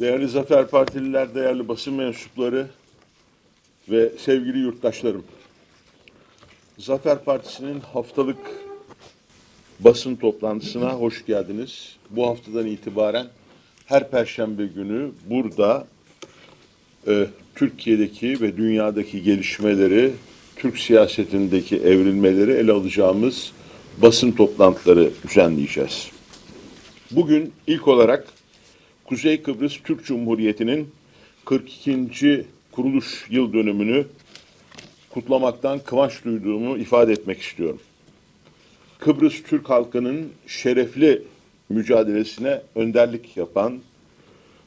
Değerli Zafer Partililer, değerli basın mensupları ve sevgili yurttaşlarım. Zafer Partisi'nin haftalık basın toplantısına hoş geldiniz. Bu haftadan itibaren her perşembe günü burada e, Türkiye'deki ve dünyadaki gelişmeleri, Türk siyasetindeki evrilmeleri ele alacağımız basın toplantıları düzenleyeceğiz. Bugün ilk olarak Kuzey Kıbrıs Türk Cumhuriyeti'nin 42. kuruluş yıl dönümünü kutlamaktan kıvanç duyduğumu ifade etmek istiyorum. Kıbrıs Türk halkının şerefli mücadelesine önderlik yapan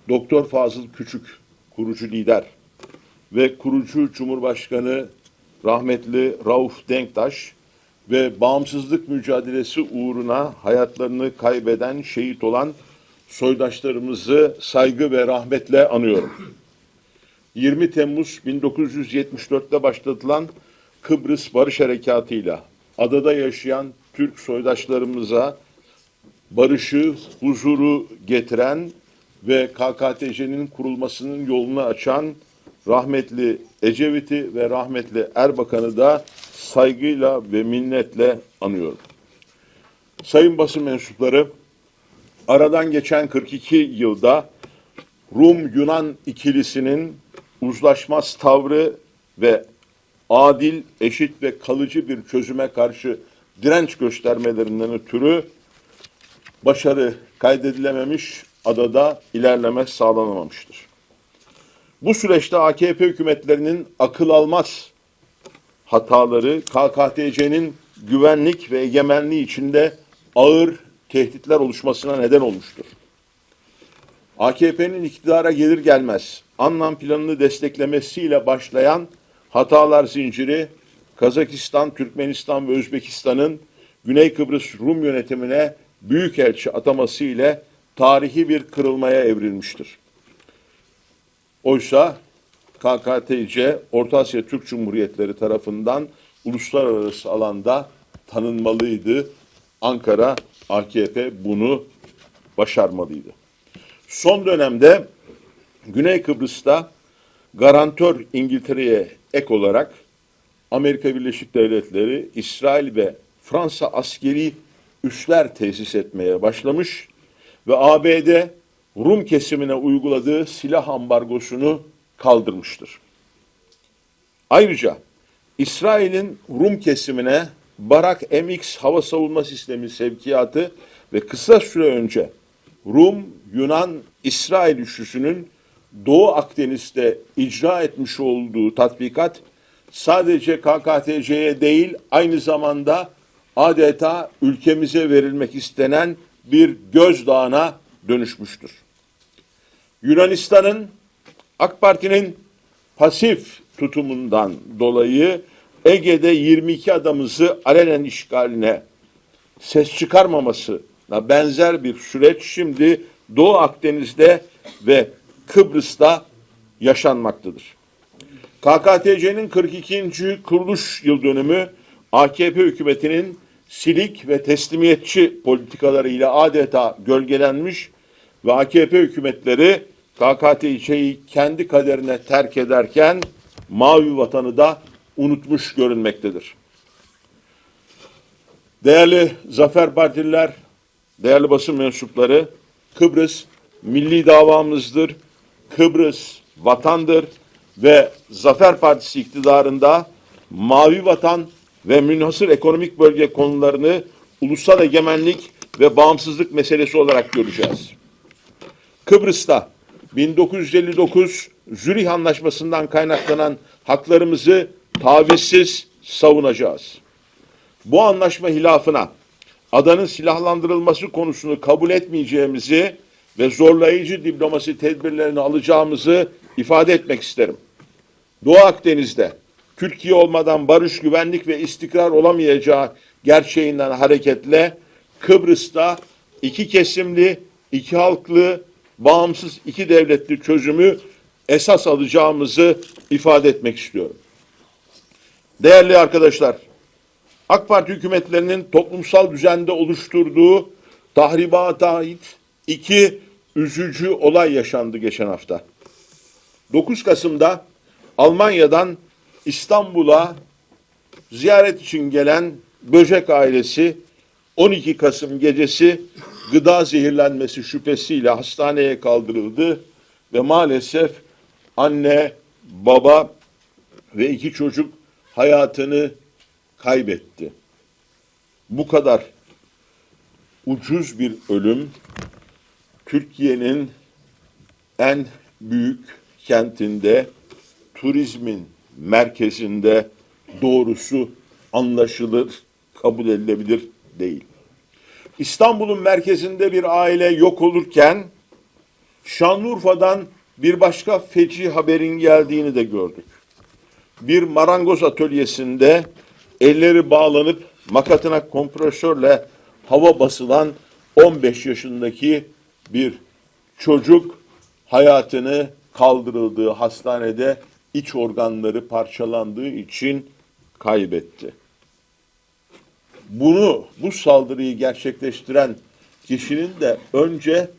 Doktor Fazıl Küçük, kurucu lider ve kurucu Cumhurbaşkanı rahmetli Rauf Denktaş ve bağımsızlık mücadelesi uğruna hayatlarını kaybeden, şehit olan soydaşlarımızı saygı ve rahmetle anıyorum. 20 Temmuz 1974'te başlatılan Kıbrıs Barış Harekatı'yla adada yaşayan Türk soydaşlarımıza barışı, huzuru getiren ve KKTC'nin kurulmasının yolunu açan rahmetli Ecevit'i ve rahmetli Erbakan'ı da saygıyla ve minnetle anıyorum. Sayın basın mensupları, aradan geçen 42 yılda Rum-Yunan ikilisinin uzlaşmaz tavrı ve adil, eşit ve kalıcı bir çözüme karşı direnç göstermelerinden ötürü başarı kaydedilememiş, adada ilerleme sağlanamamıştır. Bu süreçte AKP hükümetlerinin akıl almaz hataları KKTC'nin güvenlik ve egemenliği içinde ağır tehditler oluşmasına neden olmuştur. AKP'nin iktidara gelir gelmez anlam planını desteklemesiyle başlayan hatalar zinciri Kazakistan, Türkmenistan ve Özbekistan'ın Güney Kıbrıs Rum yönetimine büyükelçi ataması ile tarihi bir kırılmaya evrilmiştir. Oysa KKTC Orta Asya Türk Cumhuriyetleri tarafından uluslararası alanda tanınmalıydı. Ankara AKP bunu başarmalıydı. Son dönemde Güney Kıbrıs'ta garantör İngiltere'ye ek olarak Amerika Birleşik Devletleri, İsrail ve Fransa askeri üsler tesis etmeye başlamış ve ABD Rum kesimine uyguladığı silah ambargosunu kaldırmıştır. Ayrıca İsrail'in Rum kesimine Barak MX hava savunma sistemi sevkiyatı ve kısa süre önce Rum, Yunan, İsrail üçlüsünün Doğu Akdeniz'de icra etmiş olduğu tatbikat sadece KKTC'ye değil aynı zamanda adeta ülkemize verilmek istenen bir gözdağına dönüşmüştür. Yunanistan'ın AK Parti'nin pasif tutumundan dolayı Ege'de 22 adamımızı alenen işgaline ses çıkarmamasına benzer bir süreç şimdi Doğu Akdeniz'de ve Kıbrıs'ta yaşanmaktadır. KKTC'nin 42. kuruluş yıl dönümü AKP hükümetinin silik ve teslimiyetçi politikalarıyla adeta gölgelenmiş ve AKP hükümetleri KKTC'yi kendi kaderine terk ederken mavi vatanı da unutmuş görünmektedir. Değerli Zafer Partililer, değerli basın mensupları, Kıbrıs milli davamızdır. Kıbrıs vatandır ve Zafer Partisi iktidarında mavi vatan ve münhasır ekonomik bölge konularını ulusal egemenlik ve bağımsızlık meselesi olarak göreceğiz. Kıbrıs'ta 1959 Zürih Anlaşması'ndan kaynaklanan haklarımızı tavizsiz savunacağız. Bu anlaşma hilafına adanın silahlandırılması konusunu kabul etmeyeceğimizi ve zorlayıcı diplomasi tedbirlerini alacağımızı ifade etmek isterim. Doğu Akdeniz'de Türkiye olmadan barış, güvenlik ve istikrar olamayacağı gerçeğinden hareketle Kıbrıs'ta iki kesimli, iki halklı, bağımsız iki devletli çözümü esas alacağımızı ifade etmek istiyorum. Değerli arkadaşlar, AK Parti hükümetlerinin toplumsal düzende oluşturduğu tahribata ait iki üzücü olay yaşandı geçen hafta. 9 Kasım'da Almanya'dan İstanbul'a ziyaret için gelen Böcek ailesi 12 Kasım gecesi gıda zehirlenmesi şüphesiyle hastaneye kaldırıldı ve maalesef anne, baba ve iki çocuk hayatını kaybetti. Bu kadar ucuz bir ölüm Türkiye'nin en büyük kentinde, turizmin merkezinde doğrusu anlaşılır, kabul edilebilir değil. İstanbul'un merkezinde bir aile yok olurken Şanlıurfa'dan bir başka feci haberin geldiğini de gördük. Bir marangoz atölyesinde elleri bağlanıp makatına kompresörle hava basılan 15 yaşındaki bir çocuk hayatını kaldırıldığı hastanede iç organları parçalandığı için kaybetti. Bunu, bu saldırıyı gerçekleştiren kişinin de önce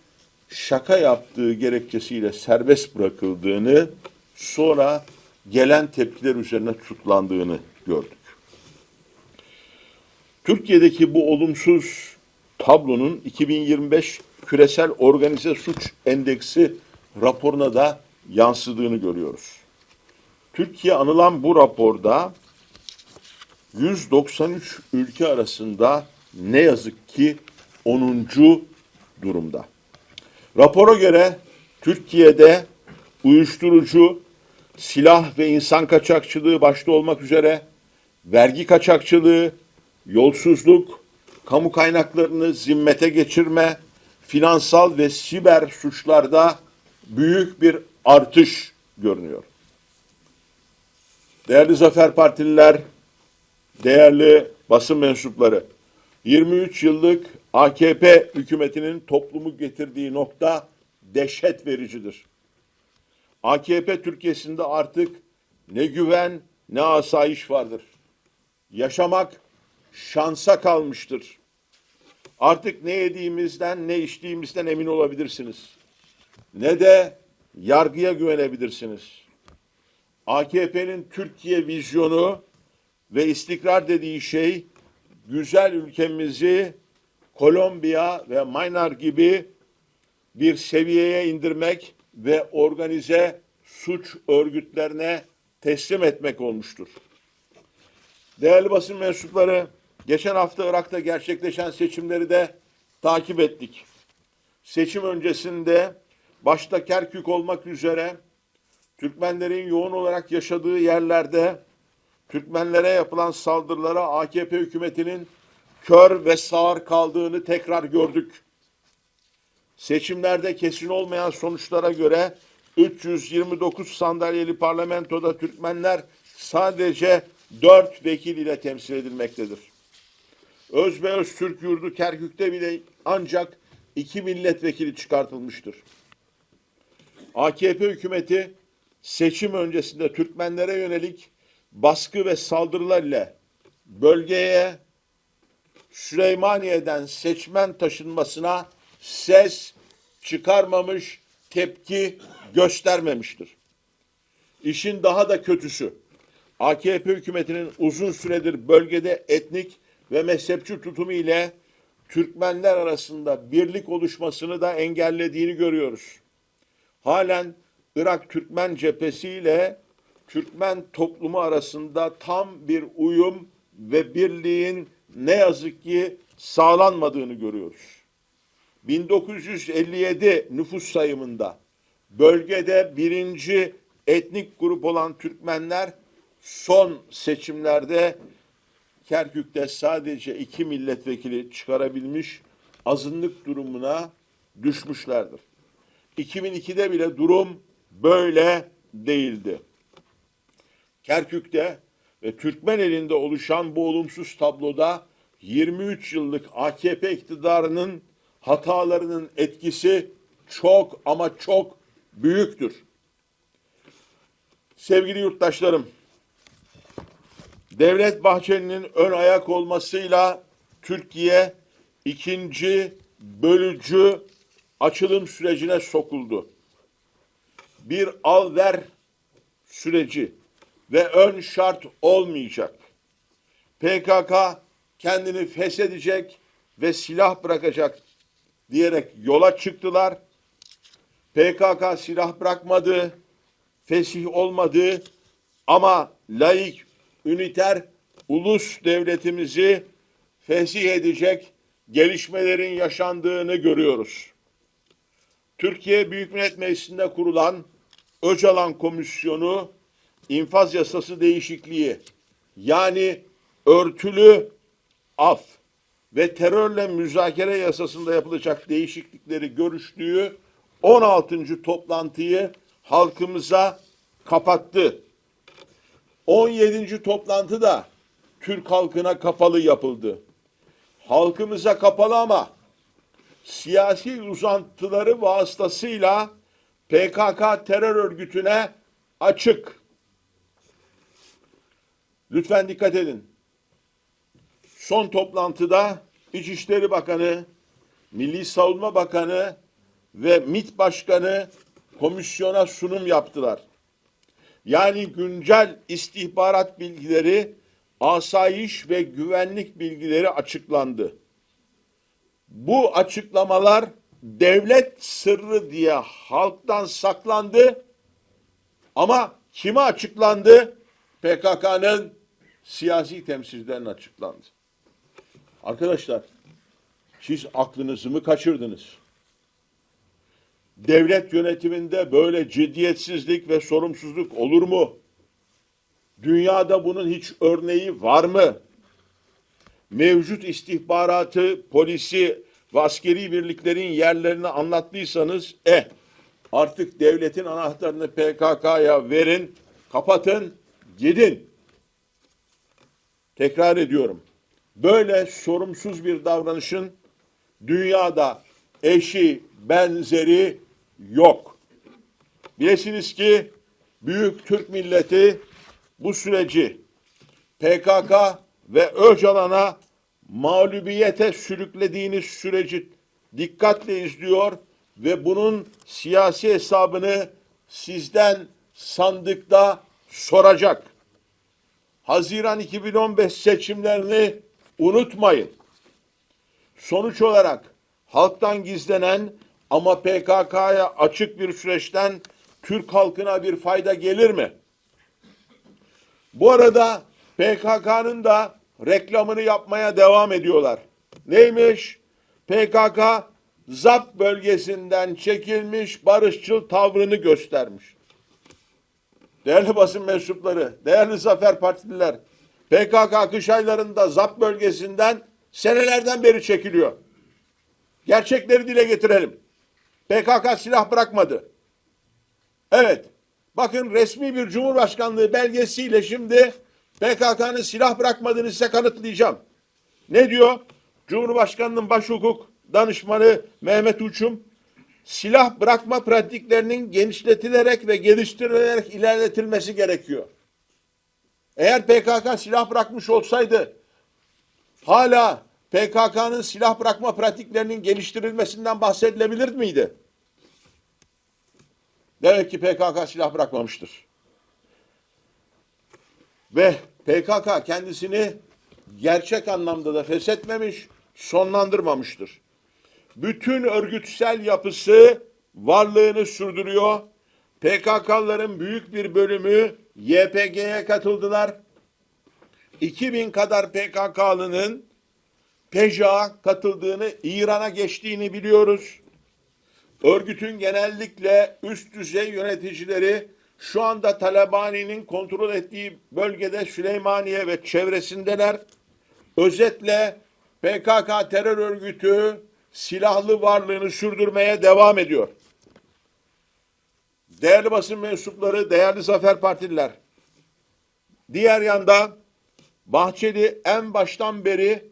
şaka yaptığı gerekçesiyle serbest bırakıldığını, sonra gelen tepkiler üzerine tutuklandığını gördük. Türkiye'deki bu olumsuz tablonun 2025 Küresel Organize Suç Endeksi raporuna da yansıdığını görüyoruz. Türkiye anılan bu raporda 193 ülke arasında ne yazık ki 10. durumda. Rapora göre Türkiye'de uyuşturucu, silah ve insan kaçakçılığı başta olmak üzere vergi kaçakçılığı, yolsuzluk, kamu kaynaklarını zimmete geçirme, finansal ve siber suçlarda büyük bir artış görünüyor. Değerli Zafer Partililer, değerli basın mensupları, 23 yıllık AKP hükümetinin toplumu getirdiği nokta dehşet vericidir. AKP Türkiye'sinde artık ne güven ne asayiş vardır. Yaşamak şansa kalmıştır. Artık ne yediğimizden ne içtiğimizden emin olabilirsiniz. Ne de yargıya güvenebilirsiniz. AKP'nin Türkiye vizyonu ve istikrar dediği şey güzel ülkemizi Kolombiya ve Maynar gibi bir seviyeye indirmek ve organize suç örgütlerine teslim etmek olmuştur. Değerli basın mensupları, geçen hafta Irak'ta gerçekleşen seçimleri de takip ettik. Seçim öncesinde başta Kerkük olmak üzere Türkmenlerin yoğun olarak yaşadığı yerlerde Türkmenlere yapılan saldırılara AKP hükümetinin kör ve sağır kaldığını tekrar gördük. Seçimlerde kesin olmayan sonuçlara göre 329 sandalyeli parlamentoda Türkmenler sadece 4 vekil ile temsil edilmektedir. Özbeöz Türk yurdu Kerkük'te bile ancak iki milletvekili çıkartılmıştır. AKP hükümeti seçim öncesinde Türkmenlere yönelik baskı ve saldırılarla bölgeye Süleymaniye'den seçmen taşınmasına ses çıkarmamış, tepki göstermemiştir. İşin daha da kötüsü, AKP hükümetinin uzun süredir bölgede etnik ve mezhepçi tutumu ile Türkmenler arasında birlik oluşmasını da engellediğini görüyoruz. Halen Irak Türkmen cephesi ile Türkmen toplumu arasında tam bir uyum ve birliğin ne yazık ki sağlanmadığını görüyoruz. 1957 nüfus sayımında bölgede birinci etnik grup olan Türkmenler son seçimlerde Kerkük'te sadece iki milletvekili çıkarabilmiş azınlık durumuna düşmüşlerdir. 2002'de bile durum böyle değildi. Kerkük'te ve Türkmen elinde oluşan bu olumsuz tabloda 23 yıllık AKP iktidarının hatalarının etkisi çok ama çok büyüktür. Sevgili yurttaşlarım, Devlet Bahçeli'nin ön ayak olmasıyla Türkiye ikinci bölücü açılım sürecine sokuldu. Bir al ver süreci ve ön şart olmayacak. PKK kendini feshedecek ve silah bırakacak diyerek yola çıktılar. PKK silah bırakmadı, fesih olmadı ama laik, üniter, ulus devletimizi fesih edecek gelişmelerin yaşandığını görüyoruz. Türkiye Büyük Millet Meclisi'nde kurulan Öcalan Komisyonu infaz yasası değişikliği yani örtülü af ve terörle müzakere yasasında yapılacak değişiklikleri görüştüğü 16. toplantıyı halkımıza kapattı. 17. toplantı da Türk halkına kapalı yapıldı. Halkımıza kapalı ama siyasi uzantıları vasıtasıyla PKK terör örgütüne açık. Lütfen dikkat edin. Son toplantıda İçişleri Bakanı, Milli Savunma Bakanı ve MİT Başkanı komisyona sunum yaptılar. Yani güncel istihbarat bilgileri, asayiş ve güvenlik bilgileri açıklandı. Bu açıklamalar devlet sırrı diye halktan saklandı. Ama kime açıklandı? PKK'nın siyasi temsilcilerine açıklandı. Arkadaşlar siz aklınızı mı kaçırdınız? Devlet yönetiminde böyle ciddiyetsizlik ve sorumsuzluk olur mu? Dünyada bunun hiç örneği var mı? Mevcut istihbaratı, polisi ve askeri birliklerin yerlerini anlattıysanız, eh artık devletin anahtarını PKK'ya verin, kapatın, gidin. Tekrar ediyorum. Böyle sorumsuz bir davranışın dünyada eşi, benzeri yok. Bilesiniz ki büyük Türk milleti bu süreci PKK ve Öcalan'a mağlubiyete sürüklediğiniz süreci dikkatle izliyor ve bunun siyasi hesabını sizden sandıkta soracak. Haziran 2015 seçimlerini unutmayın. Sonuç olarak halktan gizlenen ama PKK'ya açık bir süreçten Türk halkına bir fayda gelir mi? Bu arada PKK'nın da reklamını yapmaya devam ediyorlar. Neymiş? PKK ZAP bölgesinden çekilmiş barışçıl tavrını göstermiş. Değerli basın mensupları, değerli Zafer Partililer, PKK kış aylarında ZAP bölgesinden senelerden beri çekiliyor. Gerçekleri dile getirelim. PKK silah bırakmadı. Evet. Bakın resmi bir cumhurbaşkanlığı belgesiyle şimdi PKK'nın silah bırakmadığını size kanıtlayacağım. Ne diyor? Cumhurbaşkanının baş hukuk danışmanı Mehmet Uçum silah bırakma pratiklerinin genişletilerek ve geliştirilerek ilerletilmesi gerekiyor. Eğer PKK silah bırakmış olsaydı hala PKK'nın silah bırakma pratiklerinin geliştirilmesinden bahsedilebilir miydi? Demek ki PKK silah bırakmamıştır. Ve PKK kendisini gerçek anlamda da feshetmemiş, sonlandırmamıştır. Bütün örgütsel yapısı varlığını sürdürüyor. PKK'ların büyük bir bölümü YPG'ye katıldılar. 2000 kadar PKK'lının PEJA'a katıldığını, İran'a geçtiğini biliyoruz. Örgütün genellikle üst düzey yöneticileri şu anda Talabani'nin kontrol ettiği bölgede Süleymaniye ve çevresindeler. Özetle PKK terör örgütü silahlı varlığını sürdürmeye devam ediyor. Değerli basın mensupları, değerli Zafer Partililer. Diğer yanda Bahçeli en baştan beri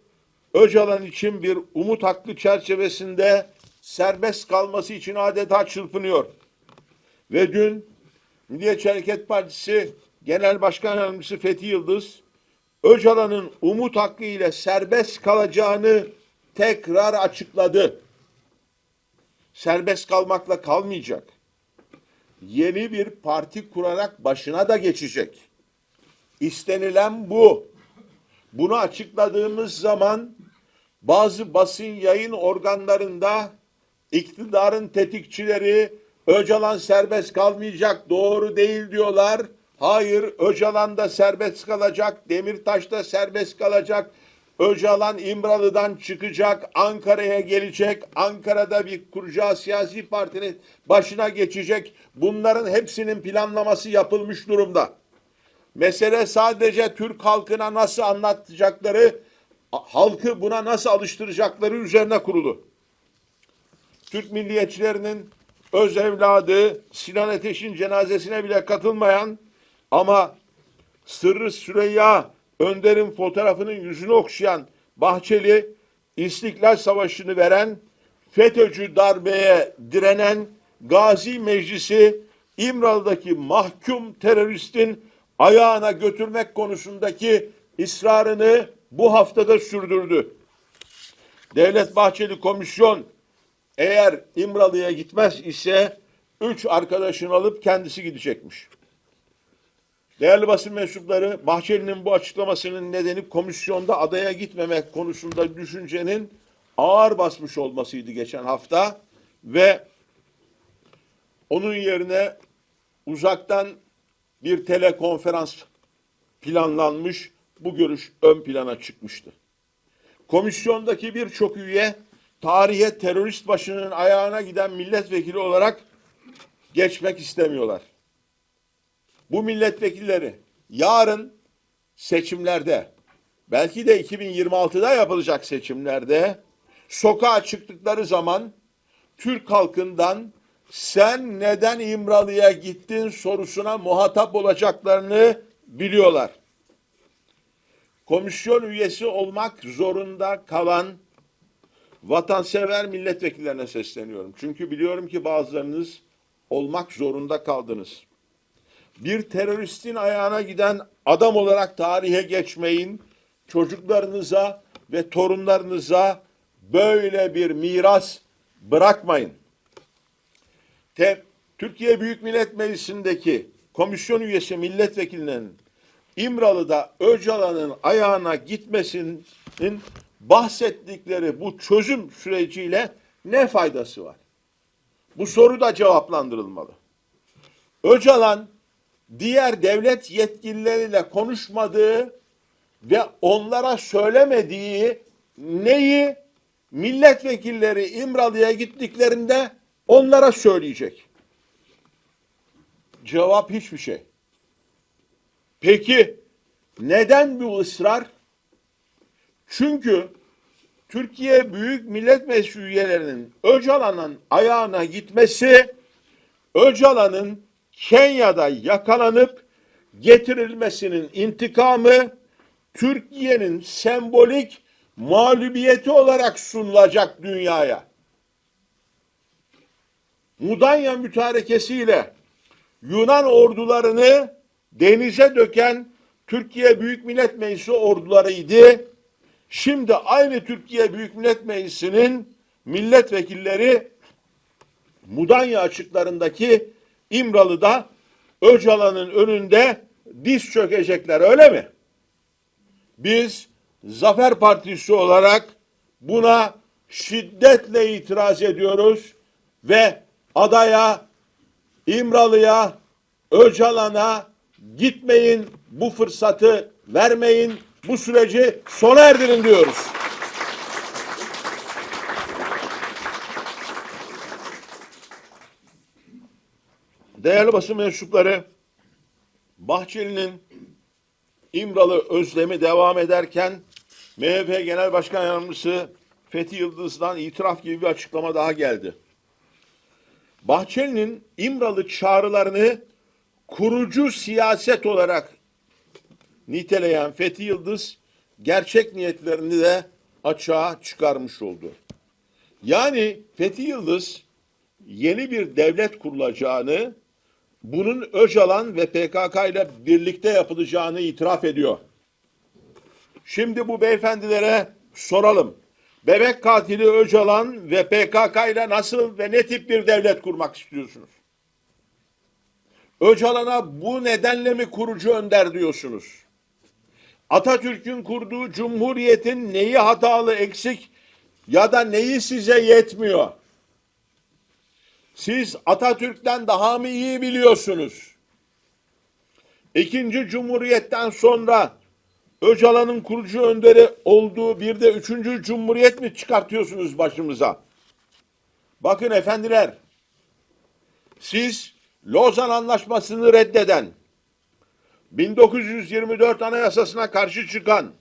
Öcalan için bir umut hakkı çerçevesinde serbest kalması için adeta çırpınıyor. Ve dün Milliyetçi Hareket Partisi Genel Başkan Yardımcısı Fethi Yıldız, Öcalan'ın umut hakkı ile serbest kalacağını tekrar açıkladı. serbest kalmakla kalmayacak. Yeni bir parti kurarak başına da geçecek. İstenilen bu. Bunu açıkladığımız zaman bazı basın yayın organlarında iktidarın tetikçileri Öcalan serbest kalmayacak doğru değil diyorlar. Hayır Öcalan da serbest kalacak, Demirtaş da serbest kalacak. Öcalan İmralı'dan çıkacak, Ankara'ya gelecek, Ankara'da bir kuracağı siyasi partinin başına geçecek. Bunların hepsinin planlaması yapılmış durumda. Mesele sadece Türk halkına nasıl anlatacakları, halkı buna nasıl alıştıracakları üzerine kurulu. Türk milliyetçilerinin öz evladı Sinan Ateş'in cenazesine bile katılmayan ama Sırrı Süreyya Önder'in fotoğrafının yüzünü okşayan Bahçeli İstiklal Savaşı'nı veren FETÖ'cü darbeye direnen Gazi Meclisi İmralı'daki mahkum teröristin ayağına götürmek konusundaki ısrarını bu haftada sürdürdü. Devlet Bahçeli komisyon eğer İmralı'ya gitmez ise üç arkadaşını alıp kendisi gidecekmiş. Değerli basın mensupları, Bahçeli'nin bu açıklamasının nedeni komisyonda adaya gitmemek konusunda düşüncenin ağır basmış olmasıydı geçen hafta ve onun yerine uzaktan bir telekonferans planlanmış, bu görüş ön plana çıkmıştı. Komisyondaki birçok üye tarihe terörist başının ayağına giden milletvekili olarak geçmek istemiyorlar. Bu milletvekilleri yarın seçimlerde belki de 2026'da yapılacak seçimlerde sokağa çıktıkları zaman Türk halkından sen neden İmralı'ya gittin sorusuna muhatap olacaklarını biliyorlar. Komisyon üyesi olmak zorunda kalan vatansever milletvekillerine sesleniyorum. Çünkü biliyorum ki bazılarınız olmak zorunda kaldınız. Bir teröristin ayağına giden adam olarak tarihe geçmeyin. Çocuklarınıza ve torunlarınıza böyle bir miras bırakmayın. Te, Türkiye Büyük Millet Meclisi'ndeki komisyon üyesi milletvekilinin İmralı'da Öcalan'ın ayağına gitmesinin bahsettikleri bu çözüm süreciyle ne faydası var? Bu soru da cevaplandırılmalı. Öcalan diğer devlet yetkilileriyle konuşmadığı ve onlara söylemediği neyi milletvekilleri İmralı'ya gittiklerinde onlara söyleyecek. Cevap hiçbir şey. Peki neden bu ısrar? Çünkü Türkiye Büyük Millet Meclisi üyelerinin Öcalan'ın ayağına gitmesi Öcalan'ın Kenya'da yakalanıp getirilmesinin intikamı Türkiye'nin sembolik mağlubiyeti olarak sunulacak dünyaya. Mudanya mütarekesiyle Yunan ordularını denize döken Türkiye Büyük Millet Meclisi ordularıydı. Şimdi aynı Türkiye Büyük Millet Meclisi'nin milletvekilleri Mudanya açıklarındaki İmralı'da Öcalan'ın önünde diz çökecekler öyle mi? Biz Zafer Partisi olarak buna şiddetle itiraz ediyoruz ve adaya, İmralı'ya, Öcalan'a gitmeyin, bu fırsatı vermeyin, bu süreci sona erdirin diyoruz. Değerli basın mensupları, Bahçeli'nin İmralı özlemi devam ederken MHP Genel Başkan Yardımcısı Fethi Yıldız'dan itiraf gibi bir açıklama daha geldi. Bahçeli'nin İmralı çağrılarını kurucu siyaset olarak niteleyen Fethi Yıldız gerçek niyetlerini de açığa çıkarmış oldu. Yani Fethi Yıldız yeni bir devlet kurulacağını, bunun Öcalan ve PKK ile birlikte yapılacağını itiraf ediyor. Şimdi bu beyefendilere soralım. bebek katili Öcalan ve PKK ile nasıl ve ne tip bir devlet kurmak istiyorsunuz? Öcalan'a bu nedenle mi kurucu önder diyorsunuz? Atatürk'ün kurduğu cumhuriyetin neyi hatalı, eksik ya da neyi size yetmiyor? Siz Atatürk'ten daha mı iyi biliyorsunuz? İkinci Cumhuriyet'ten sonra Öcalan'ın kurucu önderi olduğu bir de üçüncü Cumhuriyet mi çıkartıyorsunuz başımıza? Bakın efendiler, siz Lozan Anlaşması'nı reddeden, 1924 Anayasası'na karşı çıkan,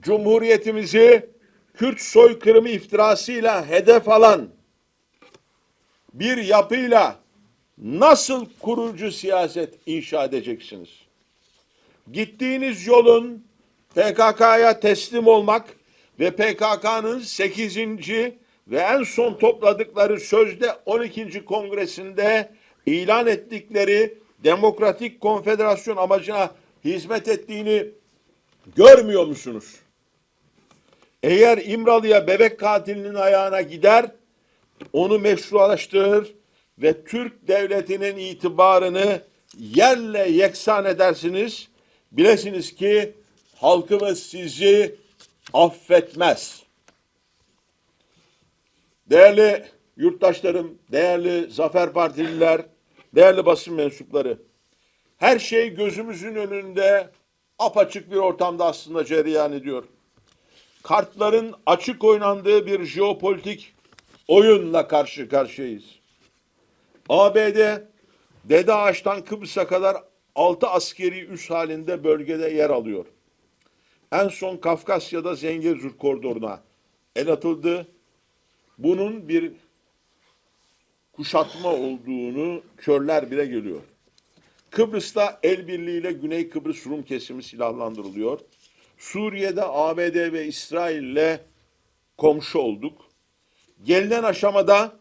Cumhuriyetimizi Kürt soykırımı iftirasıyla hedef alan bir yapıyla nasıl kurucu siyaset inşa edeceksiniz? Gittiğiniz yolun PKK'ya teslim olmak ve PKK'nın 8. ve en son topladıkları sözde 12. kongresinde ilan ettikleri demokratik konfederasyon amacına hizmet ettiğini görmüyor musunuz? Eğer İmralı'ya bebek katilinin ayağına gider, onu meşrulaştırır ve Türk devletinin itibarını yerle yeksan edersiniz. Bilesiniz ki halkımız sizi affetmez. Değerli yurttaşlarım, değerli Zafer Partililer, değerli basın mensupları. Her şey gözümüzün önünde apaçık bir ortamda aslında cereyan ediyor. Kartların açık oynandığı bir jeopolitik oyunla karşı karşıyayız. ABD Dede Ağaç'tan Kıbrıs'a kadar 6 askeri üs halinde bölgede yer alıyor. En son Kafkasya'da Zengezur koridoruna el atıldı. Bunun bir kuşatma olduğunu körler bile görüyor. Kıbrıs'ta el birliğiyle Güney Kıbrıs Rum kesimi silahlandırılıyor. Suriye'de ABD ve İsrail'le komşu olduk. Gelinen aşamada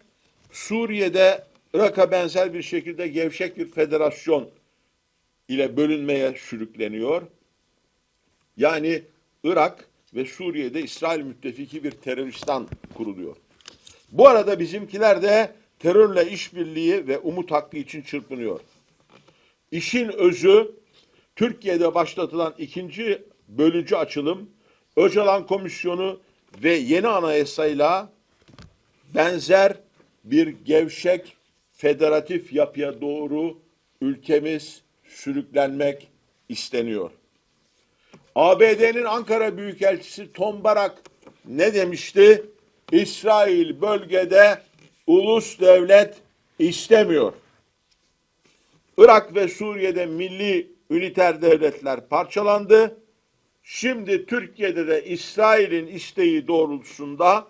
Suriye'de Irak'a benzer bir şekilde gevşek bir federasyon ile bölünmeye sürükleniyor. Yani Irak ve Suriye'de İsrail müttefiki bir teröristan kuruluyor. Bu arada bizimkiler de terörle işbirliği ve umut hakkı için çırpınıyor. İşin özü Türkiye'de başlatılan ikinci bölücü açılım, Öcalan Komisyonu ve yeni anayasayla benzer bir gevşek federatif yapıya doğru ülkemiz sürüklenmek isteniyor. ABD'nin Ankara Büyükelçisi Tom Barak ne demişti? İsrail bölgede ulus devlet istemiyor. Irak ve Suriye'de milli üniter devletler parçalandı. Şimdi Türkiye'de de İsrail'in isteği doğrultusunda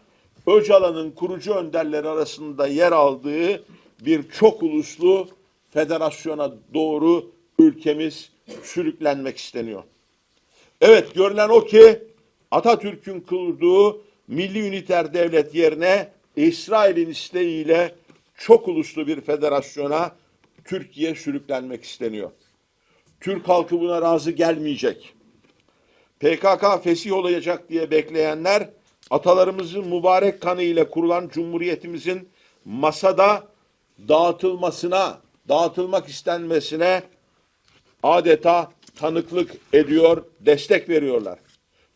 Öcalan'ın kurucu önderleri arasında yer aldığı bir çok uluslu federasyona doğru ülkemiz sürüklenmek isteniyor. Evet görülen o ki Atatürk'ün kurduğu milli üniter devlet yerine İsrail'in isteğiyle çok uluslu bir federasyona Türkiye sürüklenmek isteniyor. Türk halkı buna razı gelmeyecek. PKK fesih olacak diye bekleyenler atalarımızın mübarek kanı ile kurulan cumhuriyetimizin masada dağıtılmasına, dağıtılmak istenmesine adeta tanıklık ediyor, destek veriyorlar.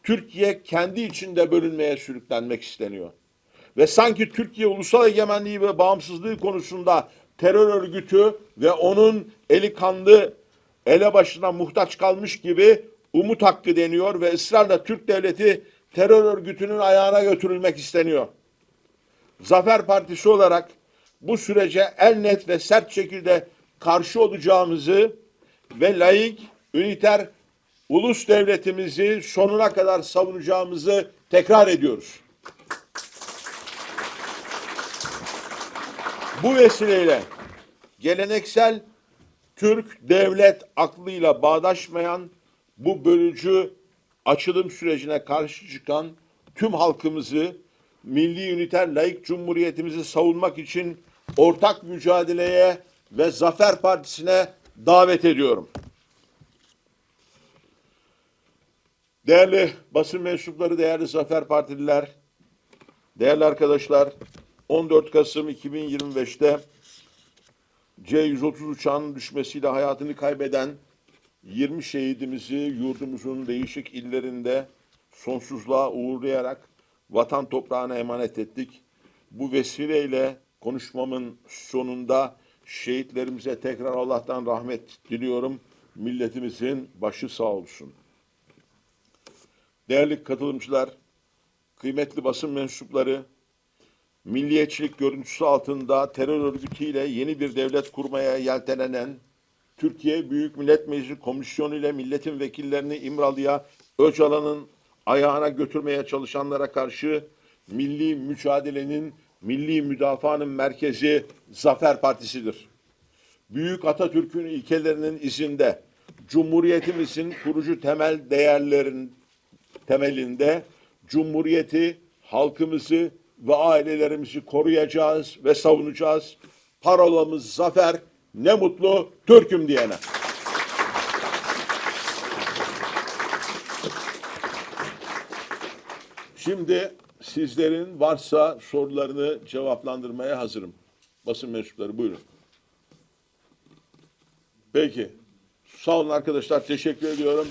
Türkiye kendi içinde bölünmeye sürüklenmek isteniyor. Ve sanki Türkiye ulusal egemenliği ve bağımsızlığı konusunda terör örgütü ve onun eli kanlı ele başına muhtaç kalmış gibi umut hakkı deniyor ve ısrarla Türk devleti terör örgütünün ayağına götürülmek isteniyor. Zafer Partisi olarak bu sürece en net ve sert şekilde karşı olacağımızı ve laik, üniter ulus devletimizi sonuna kadar savunacağımızı tekrar ediyoruz. Bu vesileyle geleneksel Türk devlet aklıyla bağdaşmayan bu bölücü açılım sürecine karşı çıkan tüm halkımızı milli üniter laik cumhuriyetimizi savunmak için ortak mücadeleye ve Zafer Partisi'ne davet ediyorum. Değerli basın mensupları, değerli Zafer Partililer, Değerli arkadaşlar, 14 Kasım 2025'te C-130 uçağının düşmesiyle hayatını kaybeden 20 şehidimizi yurdumuzun değişik illerinde sonsuzluğa uğurlayarak vatan toprağına emanet ettik. Bu vesileyle konuşmamın sonunda şehitlerimize tekrar Allah'tan rahmet diliyorum. Milletimizin başı sağ olsun. Değerli katılımcılar, kıymetli basın mensupları, milliyetçilik görüntüsü altında terör örgütüyle yeni bir devlet kurmaya yeltelenen Türkiye Büyük Millet Meclisi Komisyonu ile milletin vekillerini İmralı'ya Öcalan'ın ayağına götürmeye çalışanlara karşı milli mücadelenin, milli müdafaanın merkezi Zafer Partisi'dir. Büyük Atatürk'ün ilkelerinin izinde Cumhuriyetimizin kurucu temel değerlerin temelinde Cumhuriyeti, halkımızı ve ailelerimizi koruyacağız ve savunacağız. Parolamız zafer, ne mutlu Türk'üm diyene. Şimdi sizlerin varsa sorularını cevaplandırmaya hazırım. Basın mensupları buyurun. Peki. Sağ olun arkadaşlar. Teşekkür ediyorum.